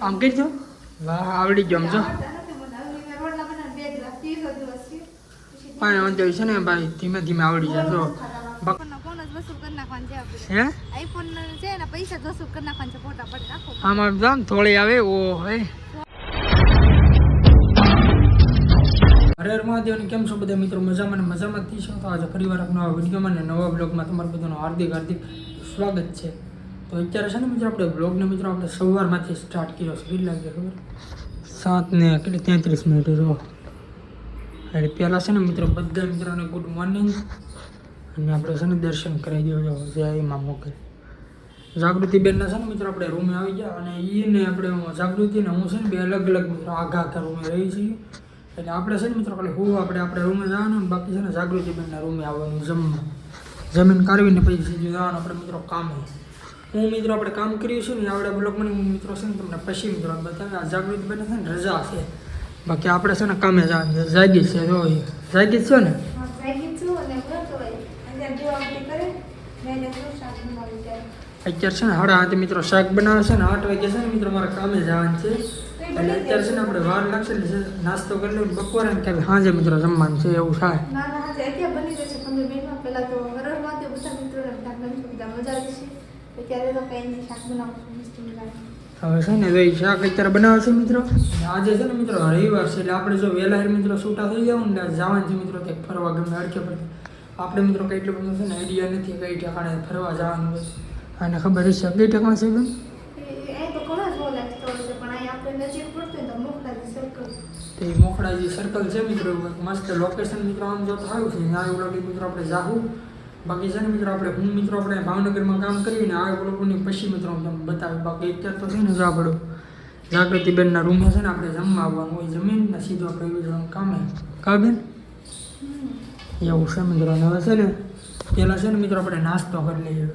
આમ કહેજો વાહ આવડી ગયો સમજો પણ વાંધો છે ને ભાઈ ધીમે ધીમે આવડી ફોન જ થોડી આવે ઓ હે. હરે મહાદેવ કેમ છો બધા મિત્રો? મજામાં ને મજામાં જ છો તો આજે ફરીવાર એક નવા વિડીયોમાં ને નવા બ્લોગમાં તમારું બધાનું હાર્દિક હાર્દિક સ્વાગત છે. તો અત્યારે છે ને મિત્રો આપણે બ્લોગને મિત્રો આપણે સવારમાંથી સ્ટાર્ટ કર્યો છે. કેટલા લાગે ખબર? સાત ને કેટલી તેત્રીસ મિનિટ રહો એટલે પહેલાં છે ને મિત્રો બધા મિત્રોને ગુડ મોર્નિંગ અને આપણે છે ને દર્શન કરાવી દેજો જય મા મોકલ. જાગૃતિબેનના છે ને મિત્રો આપણે રૂમે આવી ગયા અને એને આપણે જાગૃતિને હું છે ને બે અલગ અલગ મિત્રો આઘા આઘા રૂમે રહી છીએ. એટલે આપણે છે ને મિત્રો ખાલી હું, આપણે આપણે રૂમે જવાનું બાકી છે ને જાગૃતિબેનના રૂમે આવવાનું જમવા. જમીન કાઢવીને પછી જવાનું આપણે મિત્રો કામે. હું મિત્રો આપણે કામ કર્યું છે ને આપણે બ્લોક મને હું મિત્રો છે ને તમને પછી મિત્રો બતાવે આ જાગૃતિબેન છે ને રજા છે. બાકી આપણે છે ને કામે જવાનું છે જાગી છે જો એ. જાગી જ છે ને અત્યારે છે ને હાડા હાથે મિત્રો શાક બનાવે છે ને આઠ વાગે છે ને મિત્રો મારા કામે જવાનું છે. એટલે અત્યારે છે ને આપણે વાર લાગશે એટલે છે નાસ્તો કરી લઉં બપોરે ને ક્યાંક સાંજે મિત્રો જમવાનું છે એવું થાય ના ના આજે અત્યારે બની જશે પંદર મિનિટમાં પહેલા તો હરણમાં તે બધા મિત્રોને ઢાંકણ બધા મજા આવી છે તો કઈ શાક બનાવશું હવે છે ને તો એ શાક અત્યારે બનાવે છે મિત્રો. આજે છે ને મિત્રો રવિવાર છે એટલે આપણે જો વહેલા મિત્રો છૂટા થઈ જાવ ને જવાનું છે મિત્રો કંઈક ફરવા ગમે અડકે પડે આપણે મિત્રો કંઈ એટલું બધું છે ને આઈડિયા નથી કઈ ઠેકાણે ફરવા જવાનું હોય. અને ખબર હશે કઈ ઠેકાણ છે બેન? તો છે એ મોખડાજી સર્કલ છે મિત્રો મસ્ત લોકેશન મિત્રો આમ જો થયું છે ત્યાં એવું મિત્રો આપણે જાહું. બાકી છે ને મિત્રો, આપણે હું મિત્રો આપણે ભાવનગરમાં કામ કરીને આ લોકોની પછી મિત્રો તમને બતાવે બાકી અત્યારે તો છે ને જો આપણું જાગૃતિબેનના રૂમમાં છે ને આપણે જમવા આવવાનું હોય જમીન ને સીધો આપણે કામે. કાબેન એવું છે મિત્રો. હવે છે ને પહેલાં છે ને મિત્રો આપણે નાસ્તો કરી લઈએ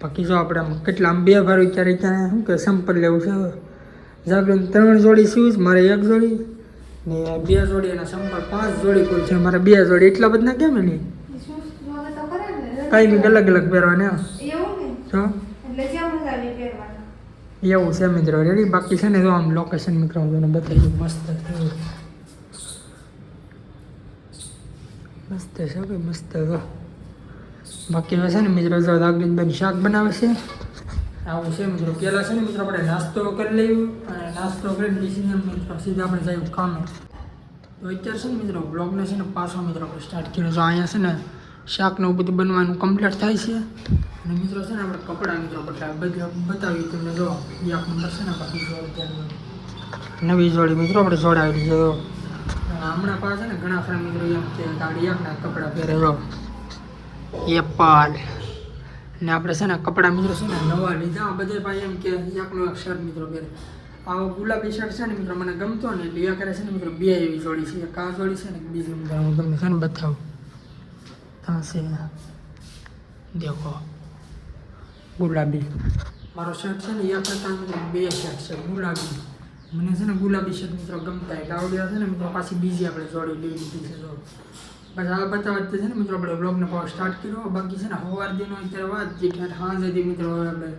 બાકી જો આપણે આમ કેટલા આમ બે ભાર ક્યારે ક્યારે શું કે સંપલ લેવું છે જાગૃત ત્રણ જોડી શૂઝ મારે એક જોડી ને બે જોડી અને સંપલ પાંચ જોડી કોઈ છે. મારે બે જોડી. એટલા બધા કેમ નહીં? ને અલગ અલગ પહેરવાની તો જ્યાં પહેરવાના. એવું છે મિત્રો રેડી બાકી છે ને જો આમ લોકેશન મિત્રો હું તમને બતાવી મસ્ત છે. મસ્ત છે કે મસ્ત તો બાકી હવે છે ને મિત્રો જો દાગીનબેન શાક બનાવે છે. આવું છે મિત્રો પહેલાં છે ને મિત્રો આપણે નાસ્તો કરી લઈએ. અને નાસ્તો કરીને પછી મિત્રો સીધા આપણે જઈએ કામે. તો અત્યારે છે ને મિત્રો બ્લોગને છે ને પાછો મિત્રો આપણે સ્ટાર્ટ કર્યો તો અહીંયા છે ને શાકને એવું બધું બનવાનું કમ્પ્લીટ થાય છે. અને મિત્રો છે ને આપણે કપડાં મિત્રો બદલા બધા બતાવી તમને જો એક નંબર છે ને બાકી જોડે નવી જોડી મિત્રો આપણે જોડાવેલી છે જો. હમણાં પાસે ને ઘણા ખરા મિત્રો એમ કે ગાડી એકના કપડાં પહેરે જો. એપલ ને આપણે છે ને કપડાં મિત્રો છે ને નવા લીધા આ બધે પાસે એમ કે એકનો એક શર્ટ મિત્રો પહેરે. આવો ગુલાબી શર્ટ છે ને મિત્રો મને ગમતો ને એટલે એ કરે છે ને મિત્રો બે એવી જોડી છે એક આ જોડી છે ને બીજી મિત્રો હું તમને છે ને બતાવું. ત્યાં છે દેખો ગુલાબી મારો શર્ટ છે ને એક મિત્રો બે શર્ટ છે ગુલાબી મને છે ને ગુલાબી શર્ટ મિત્રો ગમતા એટલે આવડ્યા છે ને મિત્રો પાછી બીજી આપણે જોડી લઈ લીધી છે જો બસ આ બતાવવા છે ને મિત્રો આપણે બ્લોગને પાવ સ્ટાર્ટ કર્યો બાકી છે ને સવાર દિનો અત્યારે વાત જે કે સાંજેથી મિત્રો હવે આપણે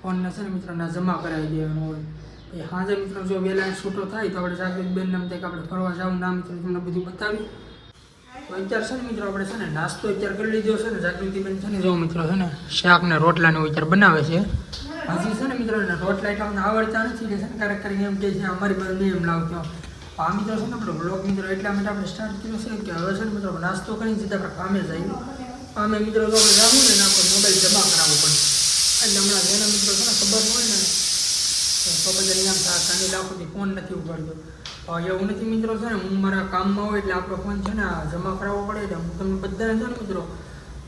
ફોનને છે ને મિત્રોના જમા કરાવી દેવાનો હોય એ સાંજે મિત્રો જો વહેલા છૂટો થાય તો આપણે જાગૃત બેન નામ કે આપણે ફરવા જવું ના મિત્રો તમને બધું બતાવી અત્યારે છે ને મિત્રો આપણે છે ને નાસ્તો અત્યારે કરી લીધો છે ને જાગૃતિ બેન છે ને જો મિત્રો છે ને શાક ને રોટલા ને એવું અત્યારે બનાવે છે હજી છે ને મિત્રો રોટલા એટલા અમને આવડતા નથી એટલે ક્યારેક કરીને એમ કે છે અમારી પાસે એમ લાવતો આ મિત્રો છે ને આપણો બ્લોગ મિત્રો એટલા માટે આપણે સ્ટાર્ટ કર્યો છે કે હવે છે ને મિત્રો નાસ્તો કરીને સીધા આપણે કામે જઈએ કામે મિત્રો જો આપણે જવું ને આપણે મોબાઈલ જમા કરાવવું પડે એટલે હમણાં જેના મિત્રો છે ને ખબર હોય ને તો બધા અહીંયા કાની લાખોથી ફોન નથી ઉપાડતો એવું નથી મિત્રો છે ને, હું મારા કામમાં હોય એટલે આપણો ફોન છે ને જમા કરાવવો પડે એટલે હું તમને બધાને છે ને મિત્રો,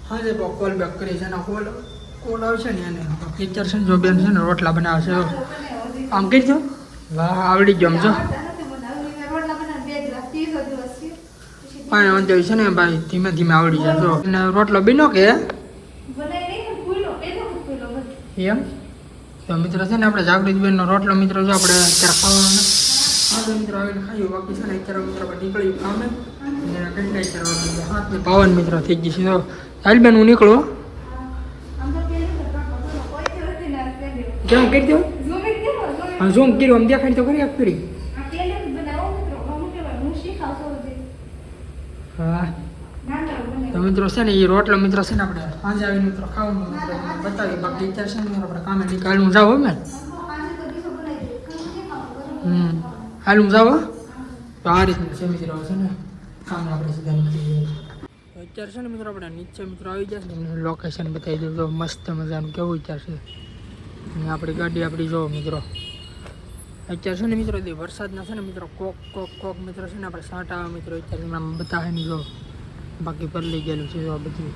હા જે કોલ બેક કરી છે એના કોલ કોલ આવશે ને એને. પિક્ચર છે ને, જો બેન છે ને રોટલા બનાવશે. આમ કહી દો. વાહ, આવડી ગયો સમજો પાણી વાંધો છે ને ભાઈ, ધીમે ધીમે આવડી જાય. જો અને રોટલો બીનો કે? એમ? તો મિત્રો છે ને, આપણે જાગૃતિબેનનો રોટલો મિત્રો જો આપણે અત્યારે ખાવાનો હા તો મિત્રો આવીને ખાયું બાકી છે ને અત્યારે મિત્રો નીકળ્યું કામે અને કેટલા અત્યારે હાથ પાવન મિત્રો થઈ ગઈ છે. તો આલબેન હું નીકળું કેમ કરી દઉં? હા ઝૂમ કર્યું, આમ દેખાડી તો કરી આપ હું. તો મિત્રો છે ને, એ રોટલો મિત્રો છે ને આપણે સાંજે આવીને મિત્રો ખાવાનું બતાવી બાકી અત્યારે છે ને આપણે કામે નીકળવું જાવ શીખાવું હમ. હાલું જાવ તો આ રીતનું છે મિત્રો, છે ને? કામ આપણે સીધા નીકળી જઈએ. અત્યારે છે ને મિત્રો, આપણે નીચે મિત્રો આવી જશે તમને લોકેશન બતાવી દઉં તો મસ્ત મજાનું કેવું વિચાર છે. અને આપણી ગાડી આપણી જો મિત્રો. અત્યારે છે ને મિત્રો તે વરસાદના છે ને મિત્રો, કોક કોક કોક મિત્રો છે ને આપણે સાંટા મિત્રો અત્યારે આમ બતાવે નહીં જો બાકી લઈ ગયેલું છે જો બધું.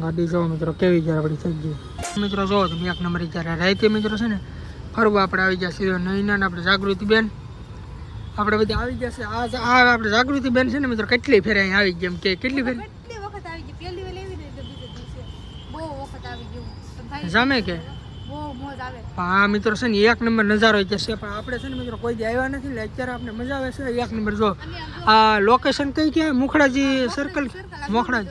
ગાડી જો મિત્રો, કેવી જ્યારે આપણી થઈ ગઈ. મિત્રો, જો તમે એક નંબર જ્યારે રાતે મિત્રો છે ને ફરવા આપણે આવી ગયા સીધો નહીં ના આપણે જાગૃતિ બેન આપણે બધા આવી જશે આ આ આપણે જાગૃતિ બેન છે ને મિત્રો કેટલી ફેરે અહીં આવી એમ કે કેટલી ફેરે? જામે કે? આ મિત્રો છે ને એક નંબર નજારો જશે પણ આપણે છે ને મિત્રો કોઈ આવ્યા નથી એટલે અત્યારે આપણે મજા આવે છે. એક નંબર જો આ લોકેશન કઈ ક્યાં? મુખડાજી સર્કલ circle?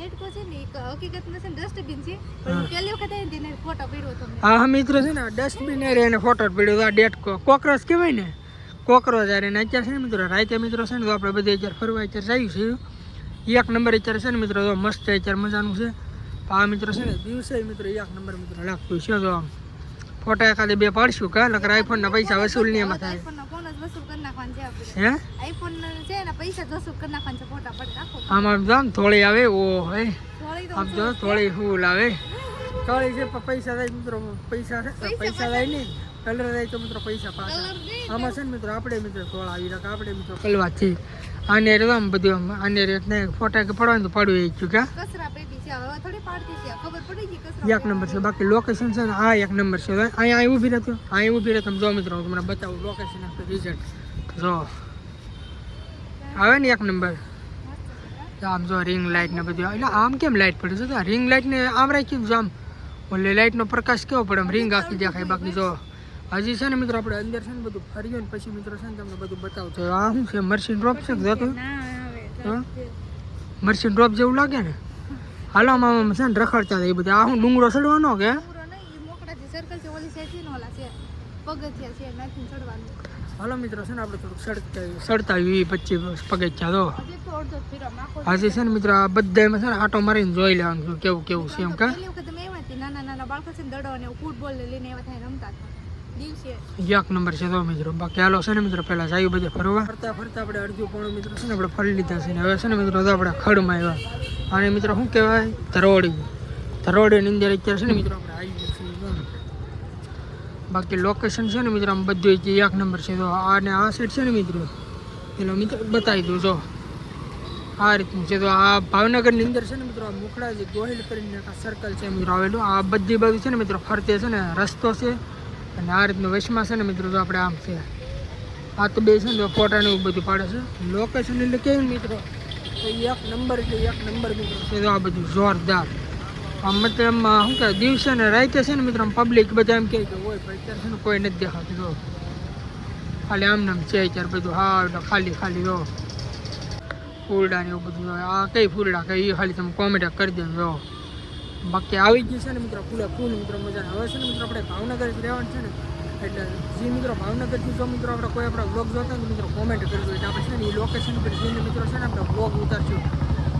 ડેટકો છે ને એક હકીકતમાં છે ને ડસ્ટબિન છે. પણ પહેલી વખત આવી તેને ફોટો પડ્યો તમને હા હા મિત્રો છે ને ડસ્ટબિન રે એને ફોટો પડ્યો તો આ ડેટ કોકરોચ કહેવાય ને? કોકરોચ યાર એને અત્યારે છે ને મિત્રો રાતે મિત્રો છે ને તો આપણે બધે અત્યારે ફરવા અત્યારે જઈએ છીએ. એક નંબર અત્યારે છે ને મિત્રો તો મસ્ત અત્યારે મજાનું છે. આ મિત્રો છે ને દિવસે મિત્રો એક નંબર મિત્રો લાગતું છે તો આમ. ફોટા એકાદે બે પાડશું કા? નકર આઈફોનના પૈસા વસૂલ નહીં એમાં થાય. આમ થોડી આવે ઓ હે. થોડી આમ જો થોડી ફૂલ આવે. થોડી છે પૈસા થાય મિત્રો પૈસા પૈસા થાય નહીં. કલર થાય તો મિત્રો પૈસા પાછા. આમાં છે ને મિત્રો આપણે મિત્રો થોડા આવી રહ્યા આપણે મિત્રો કલવા છે આને રે આમ બધું આમ આને રે ફોટા કે પડવાનું તો પાડવું એ ચૂક્યા કચરા પેટી છે હવે થોડી પાડતી છે ખબર પડી ગઈ કચરા એક નંબર છે બાકી લોકેશન છે ને આ એક નંબર છે અહીંયા અહીં ઊભી રહેતો અહીં ઊભી રહેતો જો મિત્રો હું તમને બતાવું લોકેશન આપતો રિઝલ્ટ જો. આવે ને એક નંબર. આમ જો રિંગ લાઇટ ને બધું એટલે આમ કેમ લાઇટ પડે? છે રિંગ લાઇટ ને આમ રાખી જો આમ. ઓલે લાઇટનો પ્રકાશ કેવો પડે? આમ રિંગ આખી દેખાય બાકી જો. હજી છે ને મિત્રો આપણે અંદર છે ને બધું ફરીએ ને પછી મિત્રો છે ને તમને બધું બતાવતો આ શું છે? મર્સિન ડ્રોપ છે કે જોતો? ના આવે હા? મર્સિન ડ્રોપ જેવું લાગે ને? હાલો આમાં આમ છે ને રખડતા હતા એ બધા. આ હું ડુંગરો ચડવાનો કે? પૂરો નહીં એ મોકળાથી સર્કલ છે ઓલી સાઈડ છે ને ઓલા છે. પગથિયા છે નાખીને ચડવાનું. હાલો મિત્રો છે ને આપણે થોડુંક સડતા સડતા વી પચીસ પગથિયા તો. હજી તો અડધો જ ફેરો આખો આજે છે ને મિત્રો આ બધામાં છે ને આટો મારીને જોઈ લેવાનું છે કેવું કેવું છે એમ કા? પહેલી વખત અમે આવ્યા હતી નાના નાના બાળકો છે ને દડો અને ફૂટબોલ લઈને આવ્યા થાય રમતા હતા. દિવસે એક નંબર છે તો મિત્રો, બાકી હાલો છે ને મિત્રો, પહેલા જાયું બધે ફરવા. ફરતા ફરતા આપણે અડધું પોણું મિત્રો છે ને આપણે ફરી લીધા ને હવે ને મિત્રો આપણે ખડમાં આવ્યા. અને મિત્રો શું કહેવાય? ધરોડી. ધરોડીની અંદર અત્યારે છે ને મિત્રો આપણે આવી બાકી લોકેશન છે ને મિત્રો બધું જ એક નંબર છે તો આ ને આ સાઈડ છે ને મિત્રો, પેલો મિત્રો બતાવી દઉં, જો. આ રીતનું છે તો આ ભાવનગરની અંદર છે ને મિત્રો, આ મુખડા જે ગોહિલ કરીને સર્કલ છે મિત્રો આવેલું. આ બધી બાજુ છે ને મિત્રો, ફરતે છે ને, રસ્તો છે. અને આ રીતનું વેશમાં છે ને મિત્રો, તો આપણે આમ છે. આ તો બે છે ને ફોટા ને એવું બધું પાડે છે. લોકેશન એટલે કેવું મિત્રો? એક નંબર એટલે એક નંબર મિત્રો. છે આ બધું જોરદાર. આમ મતલબ આમ શું કહેવાય, દિવસે ને રાતે છે ને મિત્રો પબ્લિક બધા એમ કહે કે હોય પણ અત્યારે છે ને કોઈ નથી દેખાતું, જો. ખાલી આમ નામ છે, અત્યારે બધું હા એટલે ખાલી ખાલી, જો. ફૂલડા ને એવું બધું આ કઈ ફૂલડા? કઈ ખાલી તમે કોમેન્ટ કરી દેજો બાકી આવી ગયું છે ને મિત્રો, ફૂલે ફૂલ મિત્રો મજા હવે છે ને મિત્રો, આપણે ભાવનગર જ રહેવાનું છે ને, એટલે જે મિત્રો ભાવનગરથી જો મિત્રો, આપણે કોઈ આપણા બ્લોગ જોતા હોય મિત્રો કોમેન્ટ કરજો એટલે આપણે છે ને એ લોકેશન પર જઈને મિત્રો છે ને આપણે બ્લોગ ઉતારશું.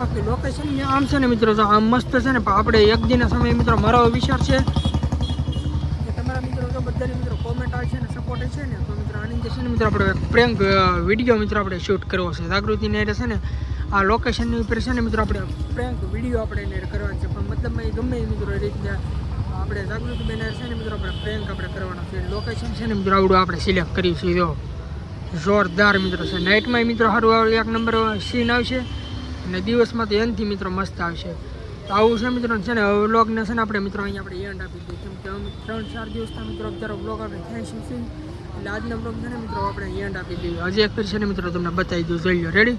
બાકી લોકેશન આમ છે ને મિત્રો આમ મસ્ત છે ને પણ આપણે એક દિન સમયે મિત્રો, મારો વિચાર છે કે તમારા મિત્રો જો બધાની મિત્રો કોમેન્ટ આવે છે ને સપોર્ટ છે ને, તો મિત્રો આની જે છે ને મિત્રો, આપણે પ્રેન્ક વીડિયો મિત્રો આપણે શૂટ કરવો છે. જાગૃતિને એટલે છે ને આ લોકેશનની ઉપર છે ને મિત્રો આપણે પ્રેન્ક વીડિયો આપણે એને કરવાનો છે. પણ મતલબ એ ગમે એ મિત્રો એ રીતના આપણે જાગૃતિ બેન છે ને મિત્રો આપણે પ્રેન્ક આપણે કરવાનો છે. લોકેશન છે ને મિત્રો આવડું આપણે સિલેક્ટ કર્યું છીએ. જોરદાર મિત્રો છે. નાઇટમાં મિત્રો સારું આવે, એક નંબર સીન આવશે અને દિવસમાં તો એનથી મિત્રો મસ્ત આવશે. તો આવું છે મિત્રો છે ને વ્લોગને છે ને આપણે મિત્રો અહીંયા આપણે એન્ડ આપી દઈએ. કેમ કે અમે ત્રણ ચાર દિવસના મિત્રો અત્યારે વ્લોગ આપણે છે સીન એટલે આજના વ્લોગ છે ને મિત્રો આપણે એન્ડ આપી દઈએ. હજી એક ફેર છે ને મિત્રો તમને બતાવી દઉં. જોઈ લો રેડી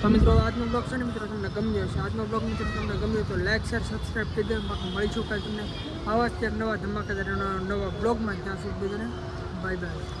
તો મિત્રો, આજનો બ્લોગ છે ને મિત્રો, તમને ગમ્યો હશે. આજનો બ્લોગ મિત્રો, તમને ગમ્યો તો લાઈક શેર સબસ્ક્રાઈબ કરી દે. બાકી મળીશું કાલે તમને આવા જ નવા ધમાકેદાર નવા બ્લોગમાં ત્યાં સુધી બધાને બાય બાય